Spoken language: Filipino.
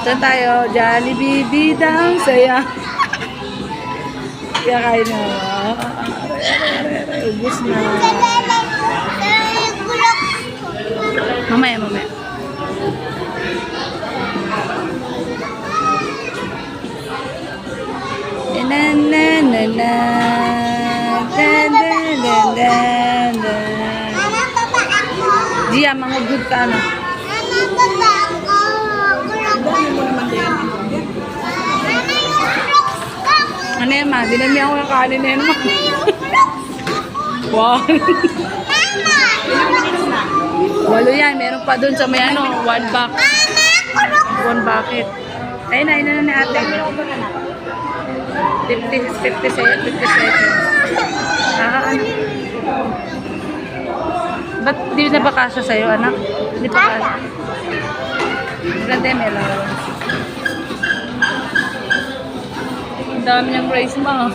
Saan tayo? Jollibee, bidang, saya. Kaya kain na. Ubus na. Mamaya, mamaya. Na na na na. Da, da, da, da, da. Gia, mga good ka. Ano yan, ma? Dinami ako ng kanin na yan, ma. Wow. Walo yan. Meron pa dun sa may ano, one box. One bucket. Ayun na, ayun na ni ate. 50, 50 seconds. 50 seconds. Ah, ano? Ba't di na ba kasya sa'yo, anak? Di pa kasya. Yung may allowance. Ang dami niyang rice ma.